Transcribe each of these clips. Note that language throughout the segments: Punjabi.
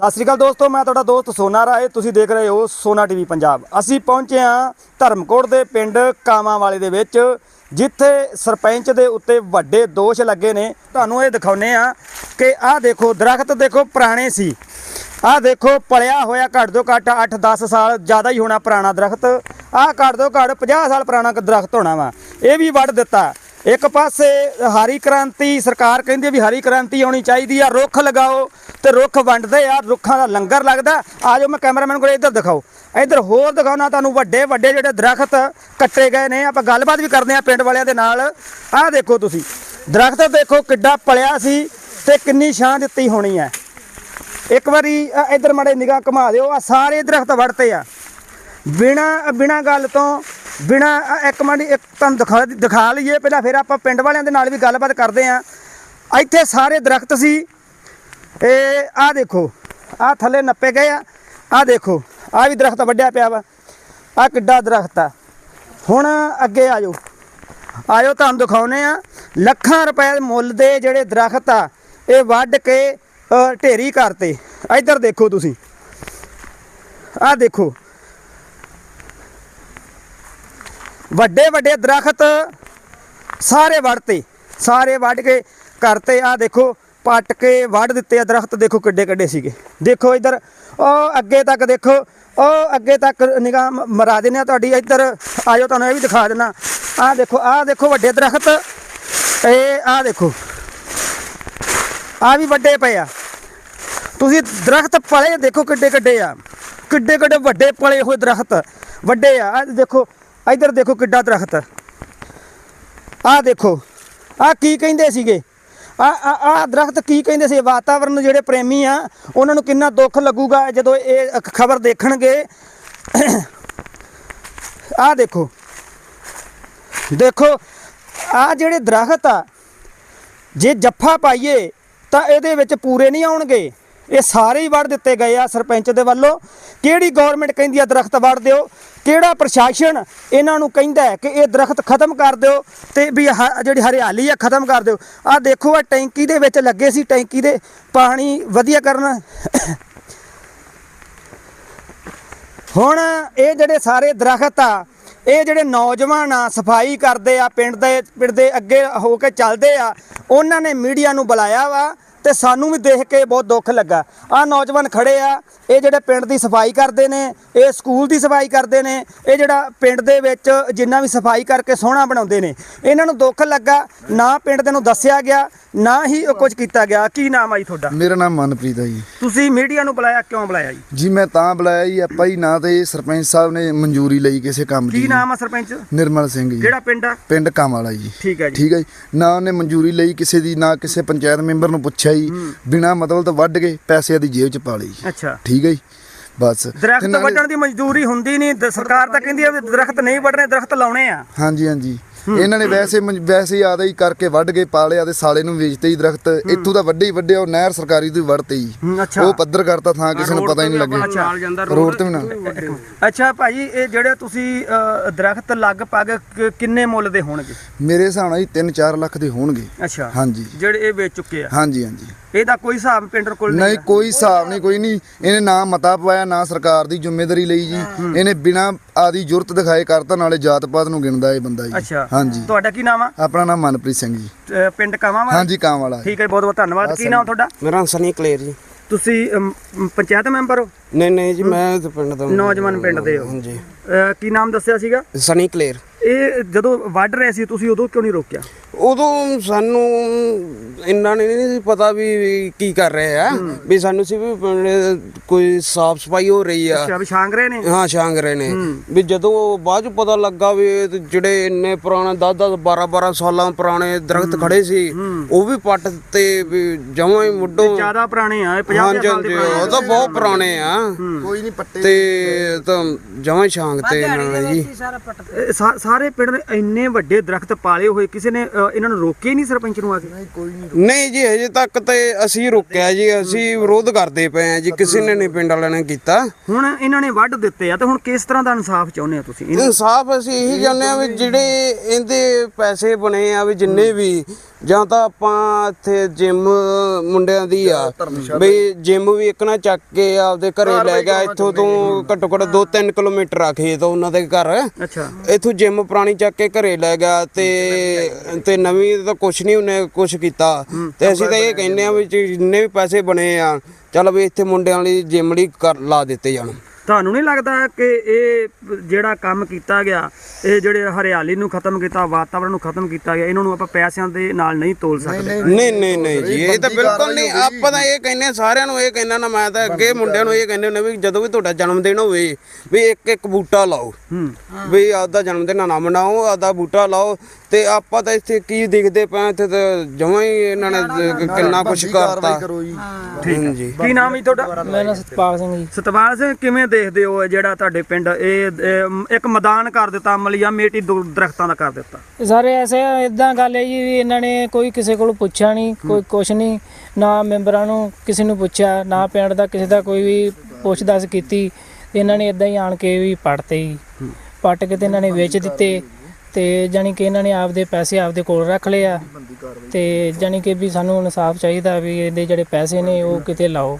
ਸਤਿ ਸ੍ਰੀ ਅਕਾਲ ਦੋਸਤੋ, ਮੈਂ ਤੁਹਾਡਾ ਦੋਸਤ ਸੋਨਾ ਰਾਏ। ਤੁਸੀਂ ਦੇਖ ਰਹੇ ਹੋ ਸੋਨਾ ਟੀਵੀ ਪੰਜਾਬ। ਅਸੀਂ ਪਹੁੰਚੇ ਹਾਂ ਧਰਮਕੋਟ ਦੇ ਪਿੰਡ ਕਾਮਾਂਵਾਲੇ ਦੇ ਵਿੱਚ, ਜਿੱਥੇ ਸਰਪੰਚ ਦੇ ਉੱਤੇ ਵੱਡੇ ਦੋਸ਼ ਲੱਗੇ ਨੇ। ਤੁਹਾਨੂੰ ਇਹ ਦਿਖਾਉਨੇ ਆ ਕਿ ਆਹ ਦੇਖੋ, ਦਰਖਤ ਦੇਖੋ, ਪੁਰਾਣੇ ਸੀ। ਆਹ ਦੇਖੋ, ਪਲਿਆ ਹੋਇਆ ਘੱਟ ਤੋਂ ਘੱਟ 8-10 ਸਾਲ, ਜ਼ਿਆਦਾ ਹੀ ਹੋਣਾ ਪੁਰਾਣਾ ਦਰਖਤ। ਆਹ ਘੱਟ ਤੋਂ ਘੱਟ 50 ਸਾਲ ਪੁਰਾਣਾ ਕ- ਦਰਖਤ ਹੋਣਾ ਵਾ। ਇਹ ਵੀ ਵੱਢ ਦਿੱਤਾ। ਇੱਕ ਪਾਸੇ ਹਰੀ ਕ੍ਰਾਂਤੀ, ਸਰਕਾਰ ਕਹਿੰਦੀ ਹੈ ਵੀ ਹਰੀ ਕ੍ਰਾਂਤੀ ਆਉਣੀ ਚਾਹੀਦੀ ਆ, ਰੁੱਖ ਲਗਾਓ ਤੇ ਰੁੱਖ ਵੰਡਦੇ ਆ, ਰੁੱਖਾਂ ਦਾ ਲੰਗਰ ਲੱਗਦਾ। ਆ ਜਾਓ, ਮੈਂ ਕੈਮਰਾਮੈਨ ਕੋਲ ਇੱਧਰ ਦਿਖਾਓ। ਇੱਧਰ ਹੋਰ ਦਿਖਾਉਣਾ ਤੁਹਾਨੂੰ ਵੱਡੇ ਵੱਡੇ ਜਿਹੜੇ ਦਰਖਤ ਕੱਟੇ ਗਏ ਨੇ, ਆਪਾਂ ਗੱਲਬਾਤ ਵੀ ਕਰਦੇ ਆ ਪਿੰਡ ਵਾਲਿਆਂ ਦੇ ਨਾਲ। ਆਹ ਦੇਖੋ ਤੁਸੀਂ, ਦਰਖਤ ਦੇਖੋ ਕਿੱਡਾ ਪਲਿਆ ਸੀ ਤੇ ਕਿੰਨੀ ਛਾਂ ਦਿੱਤੀ ਹੋਣੀ ਹੈ। ਇੱਕ ਵਾਰੀ ਇੱਧਰ ਮਾੜੇ ਨਿਗਾਹ ਘੁਮਾ ਦਿਓ ਆ ਸਾਰੇ ਦਰਖਤ ਵੜਤੇ ਆ। ਬਿਨਾ ਬਿਨਾ ਗੱਲ ਤੋਂ ਬਿਨਾ ਇੱਕ ਮਿੰਟ, ਇੱਕ ਤੁਹਾਨੂੰ ਦਿਖਾ ਦਿਖਾ ਲਈਏ। ਪਹਿਲਾਂ ਫਿਰ ਆਪਾਂ ਪਿੰਡ ਵਾਲਿਆਂ ਦੇ ਨਾਲ ਵੀ ਗੱਲਬਾਤ ਕਰਦੇ ਆ। ਇੱਥੇ ਸਾਰੇ ਦਰਖਤ ਸੀ। ਇਹ ਆ ਦੇਖੋ, ਆ ਥੱਲੇ ਨੱਪੇ ਗਏ ਆ। ਆ ਦੇਖੋ, ਆ ਵੀ ਦਰਖਤ ਵੱਡਿਆ ਪਿਆ ਵਾ। ਆ ਕਿੱਡਾ ਦਰਖਤ ਆ। ਹੁਣ ਅੱਗੇ ਆ ਜਾਓ। ਆਇਓ ਤੁਹਾਨੂੰ ਦਿਖਾਉਨੇ ਆ। ਲੱਖਾਂ ਰੁਪਏ ਦੇ ਮੁੱਲ ਦੇ ਜਿਹੜੇ ਦਰਖਤ ਆ, ਇਹ ਵੱਢ ਕੇ ਢੇਰੀ ਕਰਤੇ ਇੱਧਰ ਦੇਖੋ ਤੁਸੀਂ। ਆਹ ਦੇਖੋ ਵੱਡੇ ਵੱਡੇ ਦਰਖਤ ਸਾਰੇ ਵੱਢਤੇ ਸਾਰੇ ਵੱਢ ਕੇ ਕਰਤੇ ਆ ਦੇਖੋ, ਪੱਟ ਕੇ ਵੱਢ ਦਿੱਤੇ ਆ ਦਰਖਤ, ਦੇਖੋ ਕਿੱਡੇ ਕਿੱਡੇ ਸੀਗੇ। ਦੇਖੋ ਇੱਧਰ, ਉਹ ਅੱਗੇ ਤੱਕ ਦੇਖੋ, ਉਹ ਅੱਗੇ ਤੱਕ ਨਿਗਾਹ ਮਰਾ ਦਿੰਦੇ ਆ ਤੁਹਾਡੀ, ਇੱਧਰ ਆਜੋ ਤੁਹਾਨੂੰ ਇਹ ਵੀ ਦਿਖਾ ਦੇਣਾ ਆਹ ਦੇਖੋ ਆਹ ਦੇਖੋ ਵੱਡੇ ਦਰਖਤ, ਇਹ ਆਹ ਦੇਖੋ ਆ ਵੀ ਵੱਡੇ ਪਏ ਆ। ਤੁਸੀਂ ਦਰਖਤ ਪਲੇ ਦੇਖੋ ਕਿੱਡੇ ਕਿੱਡੇ ਆ, ਕਿੱਡੇ ਕਿੱਡੇ ਵੱਡੇ ਪਲੇ ਹੋਏ ਦਰਖਤ, ਵੱਡੇ ਆ। ਆਹ ਦੇਖੋ ਇੱਧਰ ਦੇਖੋ ਕਿੱਡਾ ਦਰਖਤ ਆਹ ਦੇਖੋ, ਆਹ ਕੀ ਕਹਿੰਦੇ ਸੀਗੇ? ਆ ਆ ਦਰਖਤ ਕੀ ਕਹਿੰਦੇ ਸੀ? ਵਾਤਾਵਰਨ ਜਿਹੜੇ ਪ੍ਰੇਮੀ ਆ, ਉਹਨਾਂ ਨੂੰ ਕਿੰਨਾ ਦੁੱਖ ਲੱਗੂਗਾ ਜਦੋਂ ਇਹ ਖਬਰ ਦੇਖਣਗੇ। ਆਹ ਦੇਖੋ ਦੇਖੋ ਆ ਜਿਹੜੇ ਦਰਖਤ ਆ, ਜੇ ਜੱਫਾ ਪਾਈਏ ਤਾਂ ਇਹਦੇ ਵਿੱਚ ਪੂਰੇ ਨਹੀਂ ਆਉਣਗੇ। ਇਹ ਸਾਰੇ ਹੀ ਵੜ ਦਿੱਤੇ ਗਏ ਆ ਸਰਪੰਚ ਦੇ ਵੱਲੋਂ। ਕਿਹੜੀ ਗਵਰਨਮੈਂਟ ਕਹਿੰਦੀ ਆ ਦਰਖਤ ਵੜ ਦਿਓ? ਕਿਹੜਾ ਪ੍ਰਸ਼ਾਸਨ ਇਹਨਾਂ ਨੂੰ ਕਹਿੰਦਾ ਹੈ ਕਿ ਇਹ ਦਰਖਤ ਖਤਮ ਕਰ ਦਿਓ ਤੇ ਵੀ ਹ- ਜਿਹੜੀ ਹਰਿਆਲੀ ਆ ਖਤਮ ਕਰ ਦਿਓ। ਆ ਦੇਖੋ ਆ ਟੈਂਕੀ ਦੇ ਵਿੱਚ ਲੱਗੇ ਸੀ, ਟੈਂਕੀ ਦੇ ਪਾਣੀ ਵਧੀਆ ਕਰਨ। ਹੁਣ ਇਹ ਜਿਹੜੇ ਸਾਰੇ ਦਰਖਤ ਆ, ਇਹ ਜਿਹੜੇ ਨੌਜਵਾਨ ਆ, ਸਫ਼ਾਈ ਕਰਦੇ ਆ, ਪਿੰਡ ਦੇ ਪਿੰਡ ਦੇ ਅੱਗੇ ਹੋ ਕੇ ਚੱਲਦੇ ਆ, ਉਹਨਾਂ ਨੇ ਮੀਡੀਆ ਨੂੰ ਬੁਲਾਇਆ ਵਾ। ਤੇ ਸਾਨੂੰ ਵੀ ਦੇਖ ਕੇ ਬਹੁਤ ਦੁੱਖ ਲੱਗਾ। ਆ ਨੌਜਵਾਨ ਖੜੇ ਆ ਇਹ ਜਿਹੜੇ ਪਿੰਡ ਦੀ ਸਫ਼ਾਈ ਕਰਦੇ ਨੇ ਇਹ ਸਕੂਲ ਦੀ ਸਫ਼ਾਈ ਕਰਦੇ ਨੇ ਇਹ ਜਿਹੜਾ ਪਿੰਡ ਦੇ ਵਿੱਚ ਜਿੰਨਾ ਵੀ ਸਫ਼ਾਈ ਕਰਕੇ ਸੋਹਣਾ ਬਣਾਉਂਦੇ ਨੇ ਇਹਨਾਂ ਨੂੰ ਦੁੱਖ ਲੱਗਾ ਨਾ ਪਿੰਡ ਦੇ ਨੂੰ ਦੱਸਿਆ ਗਿਆ ਨਾ ਹੀ ਉਹ ਕੁਝ ਕੀਤਾ ਗਿਆ। ਕੀ ਨਾਮ ਆ ਜੀ ਤੁਹਾਡਾ? ਮੇਰਾ ਨਾਮ ਮਨਪ੍ਰੀਤ ਹੈ ਜੀ। ਤੁਸੀਂ ਮੀਡੀਆ ਨੂੰ ਬੁਲਾਇਆ ਕਿਉਂ ਬੁਲਾਇਆ ਜੀ? ਜੀ ਮੈਂ ਤਾਂ ਬੁਲਾਇਆ ਜੀ ਆਪਾਂ ਹੀ ਨਾ ਤੇ ਸਰਪੰਚ ਸਾਹਿਬ ਨੇ ਮਨਜ਼ੂਰੀ ਲਈ ਕਿਸੇ ਕੰਮ ਦੀ ਕੀ ਨਾਮ ਆ ਸਰਪੰਚ? ਨਿਰਮਲ ਸਿੰਘ ਜੀ। ਕਿਹੜਾ ਪਿੰਡ ਆ? ਪਿੰਡ ਕਾਮ ਵਾਲਾ ਜੀ। ਠੀਕ ਹੈ ਜੀ। ਠੀਕ ਹੈ ਜੀ। ਨਾ ਉਹਨੇ ਮਨਜ਼ੂਰੀ ਲਈ ਕਿਸੇ ਦੀ ਨਾ ਕਿਸੇ ਪੰਚਾਇਤ ਮੈਂਬਰ ਨੂੰ ਪੁੱਛਿਆ ਜੀ ਬਿਨਾ ਮਤਲਬ ਤੋਂ ਵੱਢ ਕੇ ਪੈਸੇ ਦੀ ਜੇਬ ਚ ਪਾ ਲਈ ਅੱਛਾ। ਠੀਕ ਹੈ ਜੀ ਬਸ। ਦਰਖਤ ਵੱਢਣ ਦੀ ਮਜ਼ਦੂਰੀ ਹੁੰਦੀ ਨਹੀਂ ਸਰਕਾਰ ਤਾਂ ਕਹਿੰਦੀ ਵੀ ਦਰਖਤ ਨਹੀਂ ਵੱਢਣੇ ਦਰਖਤ ਲਾਉਣੇ ਆ। ਹਾਂਜੀ ਹਾਂਜੀ। ਇਹਨਾਂ ਨੇ ਵੈਸੇ ਵੈਸੇ ਆਦਾ ਹੀ ਕਰਕੇ ਵੱਢ ਕੇ ਪਾਲਿਆ ਤੇ ਸਾਲੇ ਨੂੰ ਵੇਚਤੇ ਹੀ ਦਰਖਤ। ਇੱਥੋਂ ਦਾ ਵੱਡੇ ਵੱਡੇ ਉਹ ਨਹਿਰ ਸਰਕਾਰੀ ਤੋਂ ਵੱਢਤੇ ਹੂੰ। ਉਹ ਪੱਧਰ ਕਰਤਾ ਥਾਂ ਕਿਸੇ ਨੂੰ ਪਤਾ ਹੀ ਨਹੀਂ ਲੱਗਿਆ। ਰੋਡ ਤੇ ਵੀ ਨਾ। ਅੱਛਾ ਭਾਜੀ ਇਹ ਜਿਹੜੇ ਤੁਸੀਂ ਦਰਖਤ ਲਗਭਗ ਕਿੰਨੇ ਮੁੱਲ ਦੇ ਹੋਣਗੇ? ਮੇਰੇ ਹਿਸਾਬ ਨਾਲ ਜੀ 3-4 ਲੱਖ ਦੇ ਹੋਣਗੇ। ਅੱਛਾ। ਹਾਂਜੀ। ਜਿਹੜੇ ਇਹ ਵੇਚ ਚੁੱਕੇ ਆ। ਹਾਂਜੀ ਹਾਂਜੀ। ਇਹਦਾ ਕੋਈ ਹਿਸਾਬ ਪਿੰਡ ਕੋਲ ਨਹੀਂ? ਕੋਈ ਹਿਸਾਬ ਨਹੀਂ ਕੋਈ ਨਹੀਂ। ਇਹਨੇ ਨਾ ਮਤਾ ਪਵਾਇਆ ਨਾ ਸਰਕਾਰ ਦੀ ਜ਼ਿੰਮੇਵਾਰੀ ਲਈ ਜੀ। ਇਹਨੇ ਬਿਨਾ ਆਦੀ ਜ਼ਰੂਰਤ ਦਿਖਾਏ ਕਰਤਾ ਨਾਲੇ ਜਾਤ ਪਾਤ ਨੂੰ ਗਿਣਦਾ ਇਹ ਬੰਦਾ ਜੀ। ਅੱਛਾ। ਹਾਂਜੀ। ਤੁਹਾਡਾ ਕੀ ਨਾਮ ਆ? ਆਪਣਾ ਨਾਮ ਮਨਪ੍ਰੀਤ ਸਿੰਘ ਜੀ। ਪਿੰਡ ਕਾਵਾਂ ਵਾਲਾ ਹਾਂਜੀ ਕਾਂ ਵਾਲਾ ਠੀਕ ਹੈ ਬਹੁਤ ਬਹੁਤ ਧੰਨਵਾਦ। ਕੀ ਨਾਮ ਤੁਹਾਡਾ? ਮੇਰਾ ਨਾਮ ਸਨੀ ਕਲੇਰ ਜੀ। ਤੁਸੀਂ ਅਮ, ਪੰਚਾਇਤ ਮੈਂਬਰ ਹੋ? ਨਹੀਂ ਨਹੀਂ ਜੀ ਮੈਂ ਤਾਂ ਪਿੰਡ ਦਾ ਨੌਜਵਾਨ ਪਿੰਡ ਦੇ ਹੋ। ਹਾਂਜੀ। ਕੀ ਨਾਮ ਦੱਸਿਆ ਸੀਗਾ? ਸਨੀ ਕਲੇਰ। ਇਹ ਜਦੋਂ ਵੱਢ ਰਹੇ ਸੀ ਤੁਸੀਂ ਉਦੋਂ ਕਿਉਂ ਨਹੀਂ ਰੋਕਿਆ? ਉਦੋਂ ਸਾਨੂੰ ਇੰਨਾ ਨਹੀਂ ਸੀ ਪਤਾ ਵੀ ਕੀ ਕਰ ਰਹੇ ਆ। ਵੀ ਸਾਨੂੰ ਸੀ ਵੀ ਕੋਈ ਸਾਫ਼ ਸਫ਼ਾਈ ਹੋ ਰਹੀ ਆ। ਅੱਛਾ ਵੀ ਛਾਂਗ ਰਹੇ ਨੇ? ਹਾਂ ਛਾਂਗ ਰਹੇ ਨੇ। ਵੀ ਜਦੋਂ ਬਾਅਦ ਚ ਪਤਾ ਲੱਗਾ ਵੀ ਇਹ ਤੇ ਜਿਹੜੇ ਇੰਨੇ ਪੁਰਾਣੇ 10 10 12 12 ਸਾਲਾਂ ਪੁਰਾਣੇ ਦਰਖਤ ਖੜੇ ਸੀ ਉਹ ਵੀ ਪੱਟ ਤੇ ਵੀ ਜਮਾਂ ਹੀ ਮੁੱਢੋਂ ਜ਼ਿਆਦਾ ਪੁਰਾਣੇ ਆ ਇਹ 50 ਹਾਂਜੀ ਸਾਲ ਦੇ ਹਾਂਜੀ ਉਹ ਤਾਂ ਬਹੁਤ ਪੁਰਾਣੇ ਆ। ਕੋਈ ਨਹੀਂ ਪੱਟੇ ਤੇ ਤਾਂ ਜਮਾਂ ਹੀ ਛਾਂਗ ਤੇ ਇਹਨਾਂ ਨੇ ਜੀ। ਇਹ ਸਾ- ਸਾਰੇ ਪਿੰਡ ਨੇ ਇੰਨੇ ਵੱਡੇ ਦਰਖਤ ਪਾਲੇ ਹੋਏ ਕਿਸੇ ਨੇ ਅ, ਇਹਨਾਂ ਨੂੰ ਰੋਕੇ ਨਹੀਂ ਸਰਪੰਚ ਨੂੰ ਆ ਕੇ? ਨਹੀਂ ਜੀ ਹਜੇ ਤੱਕ ਤੇ ਅਸੀਂ ਰੁਕਿਆ ਜੀ ਅਸੀਂ ਵਿਰੋਧ ਕਰਦੇ ਪਏ ਆ ਜੀ ਕਿਸੇ ਨੇ ਨਹੀਂ ਪਿੰਡ ਵਾਲਿਆਂ ਨੇ ਕੀਤਾ। ਹੁਣ ਇਹਨਾਂ ਨੇ ਵੱਢ ਦਿੱਤੇ ਆ ਤੇ ਹੁਣ ਕਿਸ ਤਰ੍ਹਾਂ ਦਾ ਇਨਸਾਫ ਚਾਹੁੰਦੇ ਆ ਤੁਸੀਂ? ਇਨਸਾਫ ਅਸੀਂ ਇਹੀ ਚਾਹੁੰਦੇ ਆ ਵੀ ਜਿਹੜੇ ਇਹਦੇ ਪੈਸੇ ਬਣੇ ਆ ਵੀ ਜਿੰਨੇ ਵੀ ਜਾਂ ਤਾਂ ਆਪਾਂ ਇੱਥੇ ਜਿਮ ਮੁੰਡਿਆਂ ਦੀ ਆ। ਵੀ ਜਿਮ ਵੀ ਇੱਕ ਨਾ ਚੱਕ ਕੇ ਆਪਦੇ ਘਰੇ ਲੈ ਗਿਆ ਇੱਥੋਂ ਤੋਂ ਘੱਟੋ ਘੱਟ 2-3 ਕਿਲੋਮੀਟਰ ਆ ਖੇਤ ਉਹਨਾਂ ਦੇ ਘਰ। ਅੱਛਾ। ਇਥੋਂ ਜਿਮ ਪੁਰਾਣੀ ਚੱਕ ਕੇ ਘਰੇ ਲੈ ਗਿਆ ਤੇ ਤੇ ਨਵੀਂ ਤਾਂ ਕੁਛ ਨਹੀਂ ਉਹਨੇ ਕੁਛ ਕੀਤਾ। ਤੇ ਅਸੀਂ ਤਾਂ ਇਹ ਕਹਿੰਦੇ ਆ ਵੀ ਜਿੰਨੇ ਵੀ ਪੈਸੇ ਬਣੇ ਆ ਚੱਲ ਵੀ ਇੱਥੇ ਮੁੰਡਿਆਂ ਲਈ ਜਿਮ ਲਈ ਕਰ ਲਾ ਦਿੱਤੇ ਜਾਣ। ਤੁਹਾਨੂੰ ਨਹੀਂ ਲੱਗਦਾ ਕਿ ਇਹ ਜਿਹੜਾ ਕੰਮ ਕੀਤਾ ਗਿਆ ਇਹ ਜਿਹੜੇ ਹਰਿਆਲੀ ਨੂੰ ਖਤਮ ਕੀਤਾ ਵਾਤਾਵਰਣ ਨੂੰ ਖਤਮ ਕੀਤਾ ਗਿਆ ਇਹਨਾਂ ਨੂੰ ਆਪਾਂ ਪੈਸਿਆਂ ਦੇ ਨਾਲ ਨਹੀਂ ਤੋਲ ਸਕਦੇ? ਨਹੀਂ ਨਹੀਂ ਨਹੀਂ ਜੀ ਇਹ ਤਾਂ ਬਿਲਕੁਲ ਨਹੀਂ ਆਪਾਂ ਤਾਂ ਇਹ ਕਹਿੰਦੇ ਆ, ਸਾਰਿਆਂ ਨੂੰ ਇਹ ਕਹਿੰਦਾ ਨਾ ਮੈਂ ਤਾਂ ਅੱਗੇ ਮੁੰਡਿਆਂ ਨੂੰ ਇਹ ਕਹਿੰਦੇ ਹੁੰਦੇ ਵੀ ਜਦੋਂ ਵੀ ਤੁਹਾਡਾ ਜਨਮ ਦਿਨ ਹੋਵੇ ਵੀ ਇੱਕ ਇੱਕ ਬੂਟਾ ਲਾਓ। ਹੂੰ। ਵੀ ਆਪਦਾ ਜਨਮ ਦਿਨ ਨਾ ਮਨਾਓ ਆਪਦਾ ਬੂਟਾ ਲਾਓ ਤੇ ਆਪਾਂ ਤਾਂ ਇੱਥੇ ਕੀ ਦਿਖਦੇ ਪਏ ਇੱਥੇ ਤਾਂ ਜਮਾਂ ਹੀ ਇਹਨਾਂ ਨੇ ਕਿੰਨਾ ਕੁਝ ਕਰਤਾ। ਕਰੋ ਜੀ। ਕੀ ਨਾਮ ਹੈ ਤੁਹਾਡਾ? ਮੇਰਾ ਨਾਮ ਸਤਪਾਲ ਸਿੰਘ ਜੀ। ਸਤਪਾਲ ਸਿੰਘ ਕਿਵੇਂ ਦੇਖਦੇ ਹੋ ਇਹ ਜਿਹੜਾ ਤੁਹਾਡੇ ਪਿੰਡ ਇਹ ਇਹ ਇੱਕ ਮੈਦਾਨ ਕਰ ਦਿੱਤਾ ਮਲੀਆ ਮੇਟੀ ਦੋ ਦਰਖਤਾਂ ਦਾ ਕਰ ਦਿੱਤਾ? ਸਾਰੇ ਐਸੇ ਇਦਾਂ ਗੱਲ ਹੈ ਜੀ ਵੀ ਇਹਨਾਂ ਨੇ ਕੋਈ ਕਿਸੇ ਕੋਲ ਪੁੱਛਿਆ ਨਹੀਂ ਕੋਈ ਕੁਛ ਨਹੀਂ ਨਾ ਮੈਂਬਰਾਂ ਨੂੰ ਕਿਸੇ ਨੂੰ ਪੁੱਛਿਆ ਨਾ ਪਿੰਡ ਦਾ ਕਿਸੇ ਦਾ ਕੋਈ ਵੀ ਪੁੱਛ-ਦੱਸ ਕੀਤੀ। ਇਹਨਾਂ ਨੇ ਇਦਾਂ ਹੀ ਆਣ ਕੇ ਵੀ ਪੱਟਤੇ ਜੀ। ਪੱਟ ਕੇ ਤੇ ਇਹਨਾਂ ਨੇ ਵੇਚ ਦਿੱਤੇ। ਤੇ ਜਾਣੀ ਕਿ ਇਹਨਾਂ ਨੇ ਆਪਦੇ ਪੈਸੇ ਆਪਦੇ ਕੋਲ ਰੱਖ ਲਏ ਆ। ਤੇ ਜਾਣੀ ਕਿ ਵੀ ਸਾਨੂੰ ਇਨਸਾਫ ਚਾਹੀਦਾ ਵੀ ਇਹਦੇ ਜਿਹੜੇ ਪੈਸੇ ਨੇ ਉਹ ਕਿਤੇ ਲਾਓ।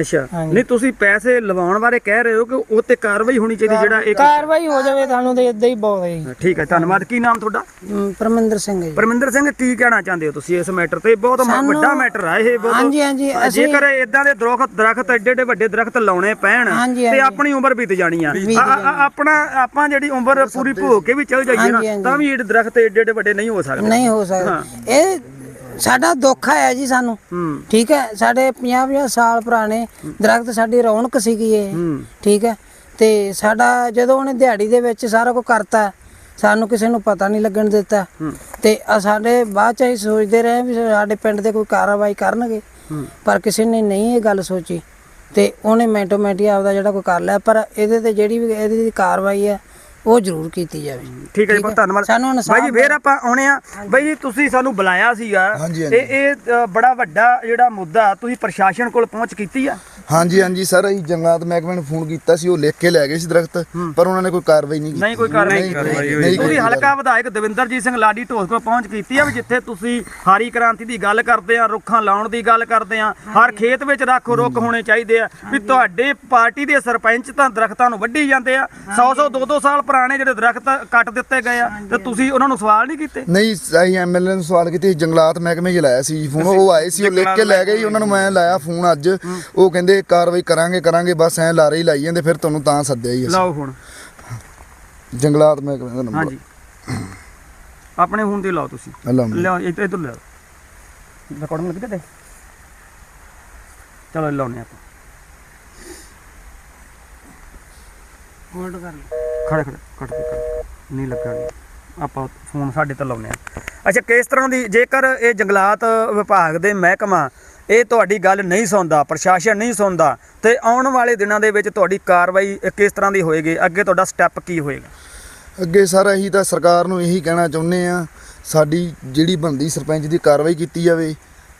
ਅੱਛਾ। ਹਾਂਜੀ। ਨਹੀਂ ਤੁਸੀਂ ਪੈਸੇ ਲਵਾਉਣ ਬਾਰੇ ਕਹਿ ਰਹੇ ਹੋ ਕਿ ਉਹ ਤੇ ਕਾਰਵਾਈ ਹੋਣੀ ਚਾਹੀਦੀ ਜਿਹੜਾ ਇੱਕ ਕਾਰਵਾਈ ਹੋ ਜਾਵੇ ਸਾਨੂੰ ਤੇ ਇਦਾਂ ਹੀ ਬਹੁਤ ਹੈ ਜੀ। ਠੀਕ ਹੈ ਧੰਨਵਾਦ। ਕੀ ਨਾਮ ਤੁਹਾਡਾ? ਅਮ ਪਰਮਿੰਦਰ ਸਿੰਘ ਜੀ। ਪਰਮਿੰਦਰ ਸਿੰਘ ਕੀ ਕਹਿਣਾ ਚਾਹੁੰਦੇ ਹੋ ਤੁਸੀਂ ਇਸ ਮੈਟਰ ਤੇ? ਬਹੁਤ ਮ- ਵੱਡਾ ਮੈਟਰ ਆ ਇਹ ਬਹੁਤ ਹਾਂਜੀ, ਹਾਂਜੀ, ਅਸੀਂ- ਜੇਕਰ ਇਦਾਂ ਦੇ ਦਰਖਤ ਦਰਖਤ ਐਡੇ ਐਡੇ ਵੱਡੇ ਦਰਖਤ ਲਾਉਣੇ ਪੈਣ ਹਾਂਜੀ, ਤੇ ਹਾਂਜੀ। ਆਪਣੀ ਉਮਰ ਬੀਤ ਜਾਣੀ ਆ। ਆ- ਆ- ਆਪਣਾ ਆਪਾਂ ਜਿਹੜੀ ਉਮਰ ਪੂਰੀ ਭੋਗ ਕੇ ਵੀ ਚੱਲ ਜਾਈਏ ਹਾਂਜੀ, ਨਾ ਹਾਂਜੀ। ਤਾਂ ਵੀ ਇਹ ਦਰਖਤ ਐਡੇ ਐਡੇ ਵੱਡੇ ਨਹੀਂ ਹੋ ਸਕਦੇ। ਨਹੀਂ ਹੋ ਸਕਦਾ। ਇਹ ਸਾਡਾ ਦੁੱਖ ਹੈ ਜੀ ਸਾਨੂੰ। ਠੀਕ ਹੈ ਸਾਡੇ 50 50 ਸਾਲ ਪੁਰਾਣੇ ਦਰਖਤ ਸਾਡੀ ਰੌਣਕ ਸੀਗੀ ਇਹ। ਠੀਕ ਹੈ ਤੇ ਸਾਡਾ ਜਦੋਂ ਉਹਨੇ ਦਿਹਾੜੀ ਦੇ ਵਿੱਚ ਸਾਰਾ ਕੁਝ ਕਰਤਾ ਸਾਨੂੰ ਕਿਸੇ ਨੂੰ ਪਤਾ ਨਹੀਂ ਲੱਗਣ ਦਿੱਤਾ। ਤੇ ਸਾਡੇ ਬਾਅਦ ਚ ਅਸੀਂ ਸੋਚਦੇ ਰਹੇ ਵੀ ਸਾਡੇ ਪਿੰਡ ਤੇ ਕੋਈ ਕਾਰਵਾਈ ਕਰਨਗੇ। ਪਰ ਕਿਸੇ ਨੇ ਨਹੀਂ ਇਹ ਗੱਲ ਸੋਚੀ। ਤੇ ਉਹਨੇ ਮੈਂਟੋ ਮੈਂਟੀ ਆਪਦਾ ਜਿਹੜਾ ਕੋਈ ਕਰ ਲਿਆ ਪਰ ਇਹਦੇ ਤੇ ਜਿਹੜੀ ਵੀ ਇਹਦੀ ਦੀ ਕਾਰਵਾਈ ਹੈ ਉਹ ਜ਼ਰੂਰ ਕੀਤੀ ਜਾਵੇ। ਠੀਕ ਹੈ ਜੀ ਬਹੁਤ ਧੰਨਵਾਦ। ਸਾਨੂੰ ਇਨਸਾਫ਼ ਬਾਈ ਜੀ ਫੇਰ ਆਪਾਂ ਆਉਣੇ ਆ ਬਾਈ ਜੀ ਤੁਸੀਂ ਸਾਨੂੰ ਬੁਲਾਇਆ ਸੀਗਾ। ਹਾਂਜੀ, ਹਾਂਜੀ। ਇਹ ਇਹ ਅ, ਬੜਾ ਵੱਡਾ ਜਿਹੜਾ ਮੁੱਦਾ ਤੁਸੀਂ ਪ੍ਰਸ਼ਾਸਨ ਕੋਲ ਪਹੁੰਚ ਕੀਤੀ ਆ? ਹਾਂਜੀ ਹਾਂਜੀ ਸਰ ਅਸੀਂ ਜੰਗਲਾਤ ਮਹਿਕਮੇ ਨੂੰ ਫੋਨ ਕੀਤਾ ਸੀ ਉਹ ਲਿਖ ਕੇ ਲੈ ਗਏ ਸੀ ਦਰਖਤ ਪਰ ਉਹਨਾਂ ਨੇ ਕੋਈ ਕਾਰਵਾਈ ਨਹੀਂ ਕੀਤੀ। ਨਹੀਂ ਕੋਈ ਕਾਰਵਾਈ ਨਹੀਂ, ਕੀਤੀ। ਕੀਤੀ ਹਲਕਾ ਵਿਧਾਇਕ ਦਵਿੰਦਰਜੀਤ ਸਿੰਘ ਲਾਡੀ ਢੋਸ ਕੋਲ ਪਹੁੰਚ ਕੀਤੀ ਆ ਵੀ ਜਿੱਥੇ ਤੁਸੀਂ ਹਾਰੀ ਕ੍ਰਾਂਤੀ ਦੀ ਗੱਲ ਕਰਦੇ ਆ ਰੁੱਖਾਂ ਲਾਉਣ ਦੀ ਗੱਲ ਕਰਦੇ ਆ ਹਰ ਖੇਤ ਵਿੱਚ ਰੱਖ ਰੁੱਖ ਹੋਣੇ ਚਾਹੀਦੇ ਆ ਵੀ ਤੁਹਾਡੇ ਪਾਰਟੀ ਦੇ ਸਰਪੰਚ ਤਾਂ ਦਰਖਤਾਂ ਨੂੰ ਵੱਢੀ ਜਾਂਦੇ ਆ 100 100 200 ਸਾਲ ਪੁਰਾਣੇ ਜਿਹੜੇ ਦਰਖਤ ਕੱਟ ਦਿੱਤੇ ਗਏ ਆ ਤੇ ਤੁਸੀਂ ਉਹਨਾਂ ਨੂੰ ਸਵਾਲ ਨਹੀਂ ਕੀਤੇ? ਨਹੀਂ ਅਸੀਂ ਐਮਐਲਏ ਨੂੰ ਸਵਾਲ ਕੀਤੇ ਜੰਗਲਾਤ ਮਹਿਕਮੇ 'ਚ ਲਾਇਆ ਸੀ ਫੋਨ ਉਹ ਆਏ ਸੀ ਉਹ ਲਿਖ ਕੇ ਲੈ ਗਏ ਉਹਨਾਂ ਨੂੰ ਮੈਂ ਲਾਇਆ ਫੋਨ ਅੱਜ। ਉਹ ਕਹਿੰਦੇ ਕਾਰਵਾਈ ਕਰਾਂਗੇ ਕਰਾਂਗੇ ਬਸ ਐ ਲਾਰੇ ਹੀ ਲਾਈ ਜਾਂਦੇ ਫਿਰ ਤੁਹਾਨੂੰ ਤਾਂ ਸੱਦਿਆ ਹੀ ਅਸੀਂ। ਲਾਓ ਹੁਣ। ਜੰਗਲਾਤ ਮਹਿਕਮੇ ਦਾ ਨੰਬਰ ਹਾਂਜੀ। ਆਪਣੇ ਹੁਣ ਤੇ ਲਾਓ ਤੁਸੀਂ। ਹਲੋ ਲਿਆਓ ਇੱਧਰ ਇੱਧਰ ਲਿਆਓ। ਰਿਕਾਰਡਿੰਗ ਲੱਗੀ ਤੇ ਚਲੋ ਲਾਉਨੇ ਆਪਾਂ। ਹੋਲਡ ਕਰ ਖੜੇ ਖੜੇ ਕੱਟ ਦੇ ਕੱਟ ਨਹੀਂ ਲੱਗਾ ਨਹੀਂ ਆਪਾਂ ਫੋਨ ਸਾਡੇ ਤੋਂ ਲਾਉਨੇ ਆ ਅੱਛਾ ਕਿਸ ਤਰ੍ਹਾਂ ਦੀ ਜੇਕਰ ਇਹ ਜੰਗਲਾਤ ਵਿਭਾਗ ਦੇ ਮਹਿਕਮਾ ਇਹ ਤੁਹਾਡੀ ਗੱਲ ਨਹੀਂ ਸੁਣਦਾ ਪ੍ਰਸ਼ਾਸਨ ਨਹੀਂ ਸੁਣਦਾ ਤੇ ਆਉਣ ਵਾਲੇ ਦਿਨਾਂ ਦੇ ਵਿੱਚ ਤੁਹਾਡੀ ਕਾਰਵਾਈ ਕਿਸ ਤਰ੍ਹਾਂ ਦੀ ਹੋਏਗੀ? ਅੱਗੇ ਤੁਹਾਡਾ ਸਟੈਪ ਕੀ ਹੋਏਗਾ? ਅੱਗੇ ਸਰ ਅਸੀਂ ਤਾਂ ਸਰਕਾਰ ਨੂੰ ਇਹੀ ਕਹਿਣਾ ਚਾਹੁੰਦੇ ਆ ਸਾਡੀ ਜਿਹੜੀ ਬੰਦੀ ਸਰਪੰਚ ਦੀ ਕਾਰਵਾਈ ਕੀਤੀ ਜਾਵੇ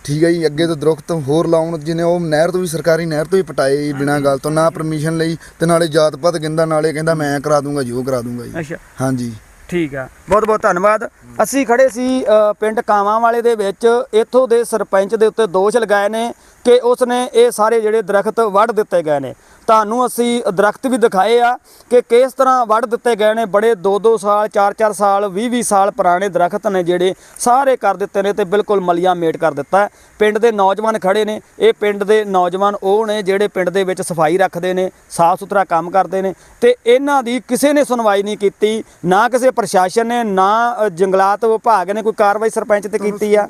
ਠੀਕ ਹੈ ਜੀ ਅੱਗੇ ਤੋਂ ਦਰਖਤ ਹੋਰ ਲਾਉਣ ਜਿਹਨੇ ਉਹ ਨਹਿਰ ਤੋਂ ਵੀ ਸਰਕਾਰੀ ਨਹਿਰ ਤੋਂ ਹੀ ਪਟਾਏ ਬਿਨਾਂ ਗੱਲ ਤੋਂ ਨਾ ਪਰਮਿਸ਼ਨ ਲਈ ਤੇ ਨਾਲੇ ਜਾਤ ਪਾਤ ਗਿੰਦਾ ਨਾਲੇ ਕਹਿੰਦਾ ਮੈਂ ਕਰਾ ਦੂੰਗਾ ਜੋ ਕਰਾ ਦੂੰਗਾ ਜੀ। ਅੱਛਾ। ਹਾਂਜੀ। ਠੀਕ ਆ। ਬਹੁਤ ਬਹੁਤ ਧੰਨਵਾਦ। ਅਸੀਂ ਖੜੇ ਸੀ ਅ, ਪਿੰਡ ਕਾਵਾਂ ਵਾਲੇ ਦੇ ਵਿੱਚ। ਇੱਥੋਂ ਦੇ ਸਰਪੰਚ ਦੇ ਉੱਤੇ ਦੋਸ਼ ਲਗਾਏ ਨੇ। ਕਿ ਉਸਨੇ ਇਹ ਸਾਰੇ ਜਿਹੜੇ ਦਰਖਤ ਵੱਢ ਦਿੱਤੇ ਗਏ ਨੇ। ਤੁਹਾਨੂੰ ਅਸੀਂ ਦਰਖਤ ਵੀ ਦਿਖਾਏ ਆ ਕਿ ਕਿਸ ਤਰ੍ਹਾਂ ਵੱਢ ਦਿੱਤੇ ਗਏ ਨੇ। ਬੜੇ 2-2 ਸਾਲ 4-4 ਸਾਲ 20-20 ਸਾਲ ਪੁਰਾਣੇ ਦਰਖਤ ਨੇ ਜਿਹੜੇ ਸਾਰੇ ਕਰ ਦਿੱਤੇ ਨੇ ਤੇ ਬਿਲਕੁਲ ਮਲੀਆ ਮੇਟ ਕਰ ਦਿੱਤਾ। ਪਿੰਡ ਦੇ ਨੌਜਵਾਨ ਖੜੇ ਨੇ। ਇਹ ਪਿੰਡ ਦੇ ਨੌਜਵਾਨ ਉਹ ਨੇ ਜਿਹੜੇ ਪਿੰਡ ਦੇ ਵਿੱਚ ਸਫ਼ਾਈ ਰੱਖਦੇ ਨੇ ਸਾਫ਼ ਸੁਥਰਾ ਕੰਮ ਕਰਦੇ ਨੇ ਤੇ ਇਹਨਾਂ ਦੀ ਕਿਸੇ ਨੇ ਸੁਣਵਾਈ ਨਹੀਂ ਕੀਤੀ। ਨਾ ਕਿਸੇ ਪ੍ਰਸ਼ਾਸਨ ਨੇ ਨਾ ਜੰਗਲਾਤ ਵਿਭਾਗ ਨੇ ਕੋਈ ਕਾਰਵਾਈ ਸਰਪੰਚ ਤੇ ਕੀਤੀ ਆ।